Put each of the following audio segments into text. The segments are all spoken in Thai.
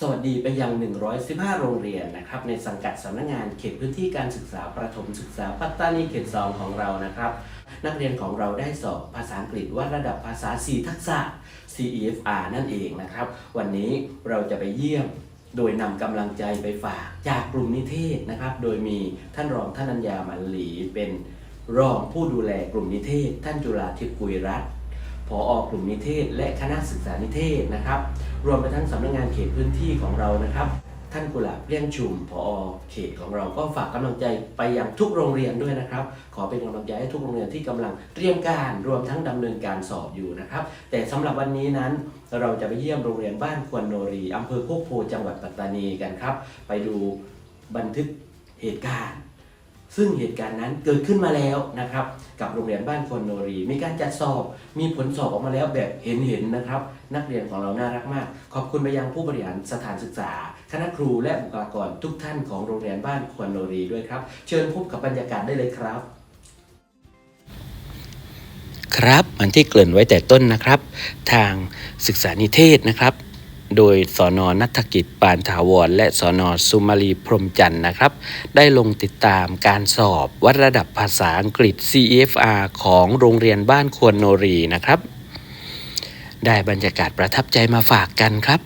สวัสดีไปยัง 115 โรงเรียนนะครับในสังกัดสำนักงานเขตพื้นที่การศึกษาประถมศึกษาปัตตานีเขต 2 ของเรานะครับ นักเรียนของเราได้สอบภาษาอังกฤษวัดระดับภาษา 4 ทักษะ CEFR นั่นเองนะครับ วันนี้เราจะไปเยี่ยมโดยนำกำลังใจไปฝากจากกลุ่มนิเทศนะครับ โดยมีท่านรองท่านัญญามันหลีเป็นรองผู้ดูแลกลุ่มนิเทศ ท่านจุฬาทิพย์กุยรัตน์ ผออกลุ่มนิเทศ และคณะศึกษานิเทศนะครับ รวมไปทั้งสำนักงานเขตพื้นที่ของเรานะครับ ท่านกุหลาบเลี่ยงชุมผอเขตของเราก็ฝากกำลังใจไปยังทุกโรงเรียนด้วยนะครับ ขอเป็นกำลังใจให้ทุกโรงเรียนที่กำลังเตรียมการรวมทั้งดำเนินการสอบอยู่นะครับ แต่สำหรับวันนี้นั้นเราจะไปเยี่ยมโรงเรียนบ้านควนโนรีอำเภอโคกโพจังหวัดปัตตานีกันครับ ไปดูบันทึกเหตุการณ์ ซึ่งเหตุการณ์นั้นเกิดขึ้นมาแล้วนะครับ กับโรงเรียนบ้านคนโนรี มีการจัดสอบมีผลสอบออกมาแล้วแบบเห็นๆนะครับ นักเรียนของเราน่ารักมาก ขอบคุณไปยังผู้บริหารสถานศึกษา คณะครูและบุคลากรทุกท่านของโรงเรียนบ้านควรโนรีด้วยครับ เชิญพบกับบรรยากาศได้เลยครับครับมันที่เกริ่นไว้แต่ต้นนะครับ ทางศึกษานิเทศนะครับ โดยสอนอนัฐกิจปานถาวร และสอนอสุมาลีพรมจันทร์นะครับ ได้ลงติดตามการสอบวัดระดับภาษาอังกฤษ CFR ของโรงเรียนบ้านควรโนรีนะครับ ได้บรรยากาศประทับใจมาฝากกันครับ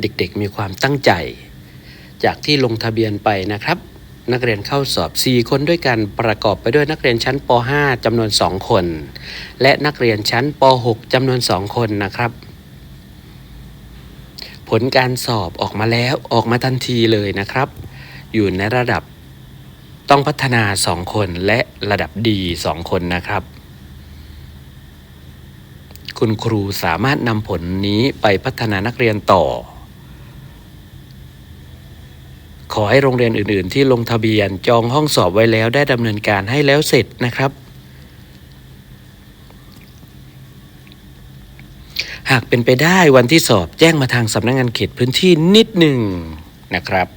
เด็กๆมีความตั้งใจ จากที่ลงทะเบียนไปนะครับ นักเรียนเข้าสอบ 4 คนด้วยกันประกอบไปด้วยนักเรียนชั้นป .5 จำนวน 2 คน และนักเรียนชั้นป .6 จำนวน 2 คนนะครับ ผลการสอบออกมาแล้วออกมาทันทีเลยนะครับ อยู่ในระดับต้องพัฒนา 2 คนและระดับดี 2 คนนะครับ คุณครูสามารถนำผลนี้ไปพัฒนานักเรียนต่อ ขอให้โรงเรียนอื่นๆ ที่ลงทะเบียนจองห้องสอบไว้แล้วได้ดำเนินการให้แล้วเสร็จนะครับ หากเป็นไปได้วันที่สอบแจ้งมาทางสำนักงานเขตพื้นที่นิดหนึ่งนะครับ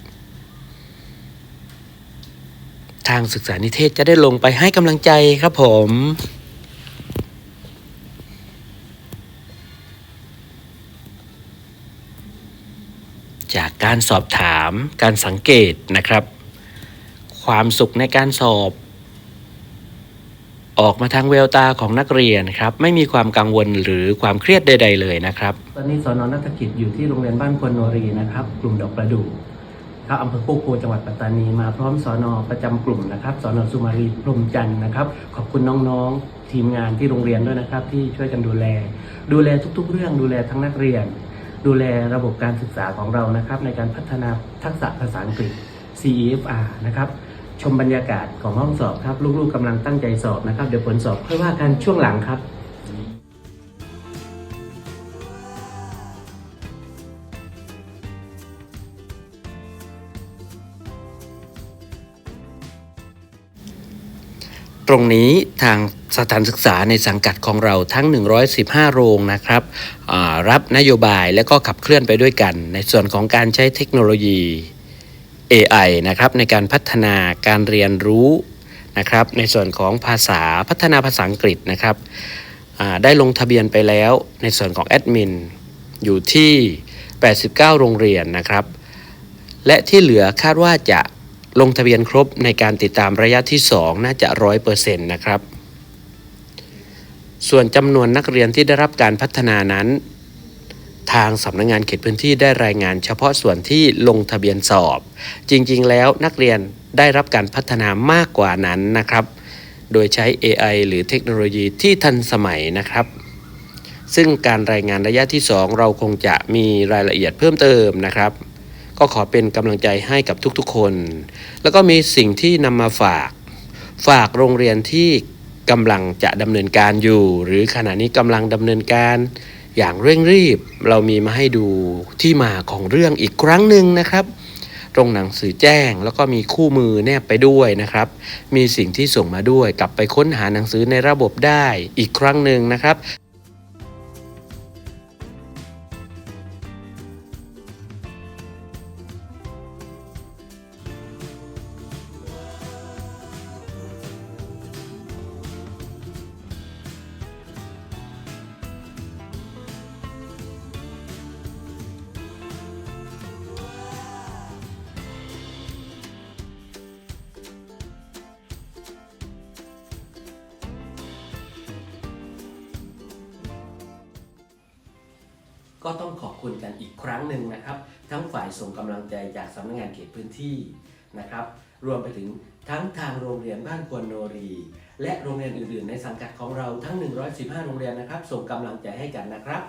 ทางศึกษานิเทศจะได้ลงไปให้กำลังใจครับผม จากการสอบถามการสังเกตนะครับ ความสุขในการสอบ ออกมาทางแววตาของนักเรียนครับ ไม่มีความกังวลหรือความเครียดใด ๆ เลยนะครับ ตอนนี้สอนอนักกิจอยู่ที่โรงเรียนบ้านควนโนรีนะครับ กลุ่มดอกประดู่ครับอำเภอโคกโพจังหวัดปัตตานีมาพร้อมสอนอประจำกลุ่มนะครับสอนอสุมารีพรมจันทร์นะครับ ขอบคุณน้องๆทีมงานที่โรงเรียนด้วยนะครับ ที่ช่วยกันดูแล ดูแลทุก ๆ เรื่องดูแลทั้งนักเรียน ดูแลระบบการศึกษาของเรานะครับ ในการพัฒนาทักษะภาษาอังกฤษ CEFR นะครับชมบรรยากาศของห้องสอบครับ ลูกๆกำลังตั้งใจสอบนะครับ เดี๋ยวผลสอบค่อยว่ากันช่วงหลังครับ ตรงนี้ทางสถานศึกษาในสังกัดของเราทั้ง 115 โรงนะครับรับนโยบายและก็ขับเคลื่อนไปด้วยกัน ในส่วนของการใช้เทคโนโลยี AI นะครับในการพัฒนาการเรียนรู้นะครับในส่วนของภาษาพัฒนาภาษาอังกฤษนะครับได้ลงทะเบียนไปแล้วในส่วนของแอดมินอยู่ที่ 89 โรงเรียนนะครับ และที่เหลือคาดว่าจะ ลงทะเบียนครบในการติดตามระยะที่ 2 น่าจะ 100%นะครับ ส่วนจำนวนนักเรียนที่ได้รับการพัฒนานั้น ทางสำนักงงานเขตพื้นที่ได้รายงานเฉพาะส่วนที่ลงทะเบียนสอบ จริงๆ แล้วนักเรียนได้รับการพัฒนามากกว่านั้นนะครับ โดยใช้ AI หรือเทคโนโลยีที่ทันสมัยนะครับ ซึ่งการรายงานระยะที่ 2 เราคงจะมีรายละเอียดเพิ่มเติมนะครับ ก็ขอเป็นกำลังใจให้กับทุกๆคน แล้วก็มีสิ่งที่นำมาฝาก ฝากโรงเรียนที่กำลังจะดำเนินการอยู่ หรือขณะนี้กำลังดำเนินการอย่างเร่งรีบ เรามีมาให้ดูที่มาของเรื่องอีกครั้งหนึ่งนะครับ ตรงหนังสือแจ้งแล้วก็มีคู่มือแนบไปด้วยนะครับ มีสิ่งที่ส่งมาด้วย กลับไปค้นหาหนังสือในระบบได้อีกครั้งหนึ่งนะครับ ก็ต้องขอบคุณกันอีกครั้งหนึ่งนะครับ ทั้งฝ่ายส่งกำลังใจจากสำนักงานเขตพื้นที่นะครับ รวมไปถึงทั้งทางโรงเรียนบ้านควนโนรี และโรงเรียนอื่นๆ ในสังกัดของเราทั้ง 115 โรงเรียนนะครับ ส่งกำลังใจให้กันนะครับ